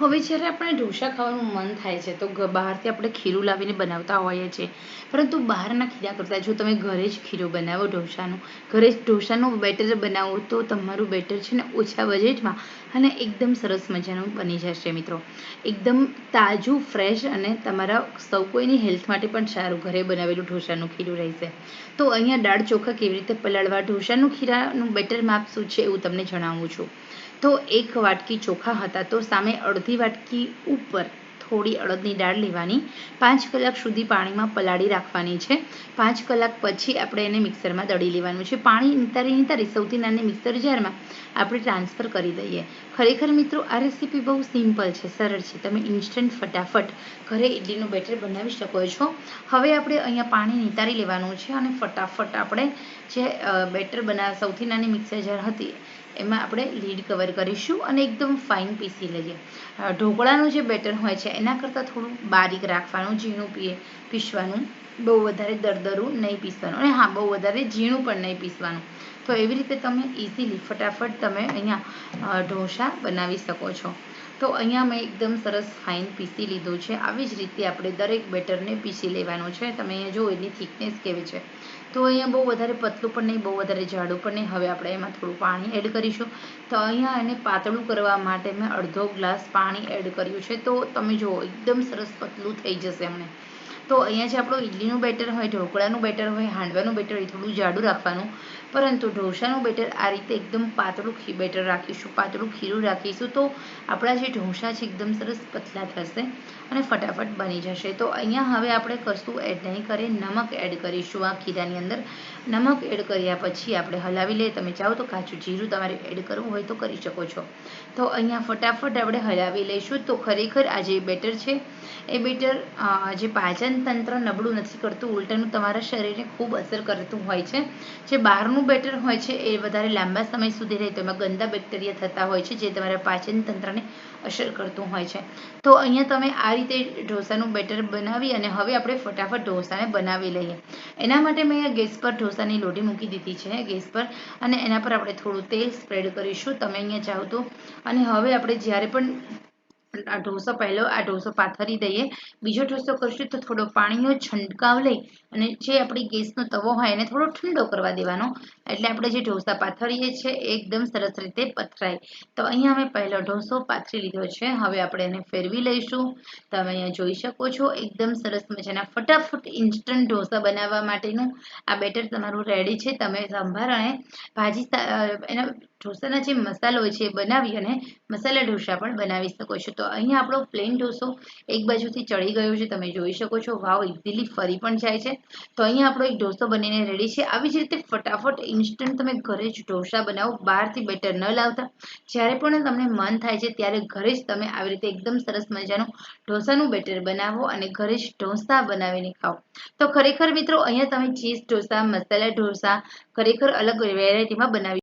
હવે જ્યારે આપણે ઢોસા ખાવાનું મન થાય છે, તો બહારથી આપણે ખીરું લાવીને બનાવતા હોઈએ છીએ. પરંતુ બહારના ખીરા કરતાં જો તમે ઘરે જ ખીરું બનાવો ઢોસાનું, ઘરે જ ઢોસાનું બેટર બનાવો, તો તમારું બેટર છે ને ઓછા બજેટમાં અને એકદમ સરસ મજાનું બની જશે મિત્રો. એકદમ તાજું ફ્રેશ અને તમારા સૌ કોઈની હેલ્થ માટે પણ સારું ઘરે બનાવેલું ઢોસાનું ખીરું રહેશે. તો અહીંયા દાળ ચોખા કેવી રીતે પલાળવા, ઢોસાનું ખીરાનું બેટર માપ શું છે એવું તમને જણાવું છું. તો એક વાટકી ચોખા હતા. તો સામે અડધી વાટકી ઉપર થોડી અડદની દાળ લેવાની. પાંચ કલાક સુધી પાણીમાં પલાળી રાખવાની છે. પાંચ કલાક પછી આપણે એને મિક્સરમાં દળી લેવાનું છે. પાણી નિતારી નિતારી સૌથી નાની મિક્સર જારમાં આપણે ટ્રાન્સફર કરી દઈએ. ખરેખર મિત્રો, આ રેસીપી બહુ સિમ્પલ છે, સરળ છે. તમે ઇન્સ્ટન્ટ ફટાફટ ઘરે ઇડલીનું બેટર બનાવી શકો છો. હવે આપણે અહીંયા પાણી નિતારી લેવાનું છે અને ફટાફટ આપણે જે બેટર બનાવ સૌથી નાની મિક્સર જાર હતી એમાં આપણે લીડ કવર કરીશું અને એકદમ ફાઇન પીસી લઈએ. ઢોકળાનું જે બેટર હોય છે, એના કરતાં થોડું બારીક રાખવાનું, ઝીણું પીએ, પીસવાનું. બહુ વધારે દરદરું નહીં પીસવાનું. અને હા, બહુ વધારે ઝીણું પણ નહીં પીસવાનું. તો એવી રીતે તમે ઇઝીલી ફટાફટ તમે અહીંયા ઢોસા બનાવી શકો છો. તો અહીંયા મેં એકદમ સરસ ફાઇન પીસી લીધું છે. આવી જ રીતે આપણે દરેક બેટરને પીસી લેવાનું છે. તમે અહીંયા જો એની થિકનેસ કેવી છે. તો અહીંયા બહુ વધારે પતલું પણ નહીં, બહુ વધારે જાડું પણ નહીં. હવે આપણે એમાં થોડું પાણી એડ કરીશું. તો અહીંયા એને પાતળું કરવા માટે મેં અડધો ગ્લાસ પાણી એડ કર્યું છે. તો તમે જુઓ, એકદમ સરસ પતલું થઈ જશે હમણાં તો અહીંયા જે આપણું ઇડલીનું બેટર હોય, ઢોકળાનું બેટર હોય, હાંડવાનું બેટર હોય થોડું જાડું રાખવાનું. પરંતુ ઢોસાનું બેટર આ રીતે એકદમ પાતળું બેટર રાખીશું, પાતળું ખીરું રાખીશું તો આપણા જે ઢોસા છે એકદમ સરસ પતલા થશે અને ફટાફટ બની જશે. તો અહીંયા હવે આપણે કશું એડ નહીં કરીએ, નમક એડ કરીશું આ ખીરાની અંદર. નમક એડ કર્યા પછી આપણે હલાવી લઈએ. તમે ચાહો તો કાચું જીરું તમારે એડ કરવું હોય તો કરી શકો છો. તો અહીંયા ફટાફટ આપણે હલાવી લઈશું. તો ખરેખર આ જે બેટર છે, એ બેટર જે પાચન તંત્ર નબળું નથી કરતું, ઉલટાનું તમારા શરીરને ખૂબ અસર કરતું હોય છે. જે બહારનું બેટર હોય છે એ વધારે લાંબા સમય સુધી રહે તો એમાં ગંદા બેક્ટેરિયા થતા હોય છે જે તમારા પાચન તંત્રને અસર કરતું હોય છે. તો અહીંયા તમે આ રીતે ઢોસાનું બેટર બનાવી અને હવે આપણે ફટાફટ ઢોસાને બનાવી લઈએ. એના માટે મેં અહીંયા ગેસ પર ઢોસાની લોટી મૂકી દીધી છે ગેસ પર. અને એના પર આપણે થોડું તેલ સ્પ્રેડ કરીશું. તમે અહીંયા ચાહો તો. અને હવે આપણે જ્યારે પણ આ ઢોસો પહેલો, આ ઢોસો પાથરી દઈએ. બીજો ઢોસો કરશું તો થોડો પાણીનો છંટકાવ લઈ અને જે આપણી ગેસનો તવો હોય એને થોડો ઠંડો કરવા દેવાનો. એટલે આપણે જે ઢોસા પાથરીએ છીએ એકદમ સરસ રીતે પથરાય. તો અહીંયા અમે પહેલો ઢોસો પાથરી લીધો છે. હવે આપણે એને ફેરવી લઈશું. તમે અહીંયા જોઈ શકો છો, એકદમ સરસ મજાના ફટાફટ ઇન્સ્ટન્ટ ઢોસા બનાવવા માટેનું. આ બેટર તમારું રેડી છે. તમે સંભાર અને ભાજી એના ઢોસાના જે મસાલો હોય છે એ બનાવી અને મસાલા ઢોસા પણ બનાવી શકો છો. તો અહીંયા આપણો પ્લેન ઢોસો એક બાજુથી ચડી ગયો છે. તમે જોઈ શકો છો, વાવ ઇઝીલી ફરી પણ જાય છે. તો અહીંયા આપણો એક ઢોસો બનીને રેડી છે. આવી જ રીતે ફટાફટ ઇન્સ્ટન્ટ તમે ઘરે જ ઢોસા બનાવો, બહારથી બેટર ન લાવતા. જ્યારે પણ તમને મન થાય છે, ત્યારે ઘરે જ તમે આવી રીતે એકદમ સરસ મજાનું ઢોસાનું બેટર બનાવો અને ઘરે જ ઢોસા બનાવીને ખાઓ. તો ખરેખર મિત્રો, અહીંયા તમે ચીઝ, ઢોસા, મસાલા ઢોસા ખરેખર અલગ વેરાયટીમાં બનાવી